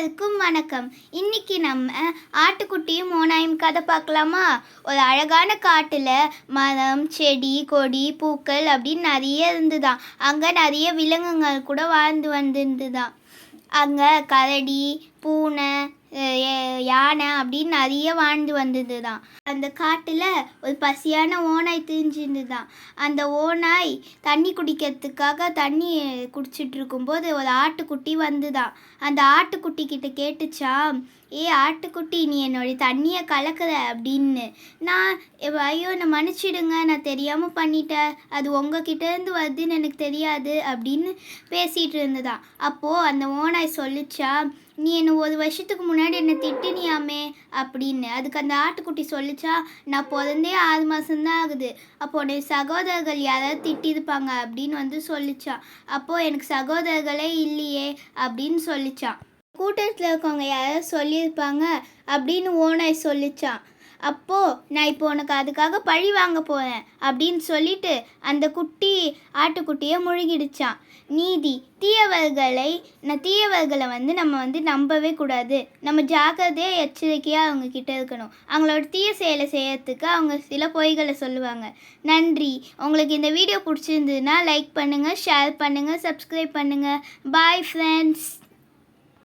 அனைவருக்கும் வணக்கம். இன்னைக்கு நம்ம ஆட்டுக்குட்டியும் ஓனாயும் கதை பார்க்கலாமா? ஒரு அழகான காட்டில் மரம் செடி கொடி பூக்கள் அப்படின்னு நிறைய இருந்துதான். அங்கே நிறைய விலங்குகள் கூட வாழ்ந்து வந்திருந்துதான். அங்கே கரடி பூனை யானை அப்படின்னு நிறைய வாழ்ந்து வந்தது தான் அந்த காட்டில் ஒரு பசியான ஓனாய் திரிஞ்சிருந்து தான் அந்த ஓனாய் தண்ணி குடிக்கிறதுக்காக தண்ணி குடிச்சிட்டு இருக்கும்போது ஒரு ஆட்டுக்குட்டி வந்துதான். அந்த ஆட்டுக்குட்டி கிட்ட கேட்டுச்சா ஏ ஆட்டுக்குட்டி நீ என்னுடைய தண்ணியை கலக்குற அப்படின்னு. நான் "ஐயோ, நான் மன்னிச்சிடுங்க நான் தெரியாமல் பண்ணிட்டேன். அது உங்ககிட்டேருந்து வருதுன்னு எனக்கு தெரியாது அப்படின்னு பேசிகிட்டு இருந்ததான். அப்போது அந்த ஓனாய் சொல்லிச்சா நீ என்னை ஒரு வருஷத்துக்கு முன்னாடி என்னை திட்டினியாமே? அப்படின்னு. அதுக்கு அந்த ஆட்டுக்குட்டி சொல்லிச்சா நான் பிறந்தே ஆறு மாதம்தான் ஆகுது. அப்போ உன்னை சகோதரர்கள் யாராவது திட்டிருப்பாங்க அப்படின்னு வந்து சொல்லிச்சா. அப்போது எனக்கு சகோதரர்களே இல்லையே அப்படின்னு சொல்லிச்சான் கூட்டத்தில் இருக்கவங்க யாராவது சொல்லியிருப்பாங்க அப்படின்னு ஓனாய் சொல்லிச்சான். அப்போது நான் இப்போ உனக்கு அதுக்காக பழி வாங்க போகிறேன் அப்படின்னு சொல்லிட்டு அந்த குட்டி ஆட்டுக்குட்டியை முழுகிடுச்சான். நீதி தீயவர்களை நான் தீயவர்களை வந்து நம்ம வந்து நம்பவே கூடாது. நம்ம ஜாக்கிரதையாக எச்சரிக்கையாக அவங்க கிட்ட இருக்கணும். அவங்களோட தீய செயலை செய்யறதுக்கு அவங்க சில பொய்களை சொல்லுவாங்க. நன்றி. உங்களுக்கு இந்த வீடியோ பிடிச்சிருந்ததுன்னா லைக் பண்ணுங்கள் ஷேர் பண்ணுங்கள் சப்ஸ்கிரைப் பண்ணுங்கள் பாய் ஃப்ரெண்ட்ஸ்.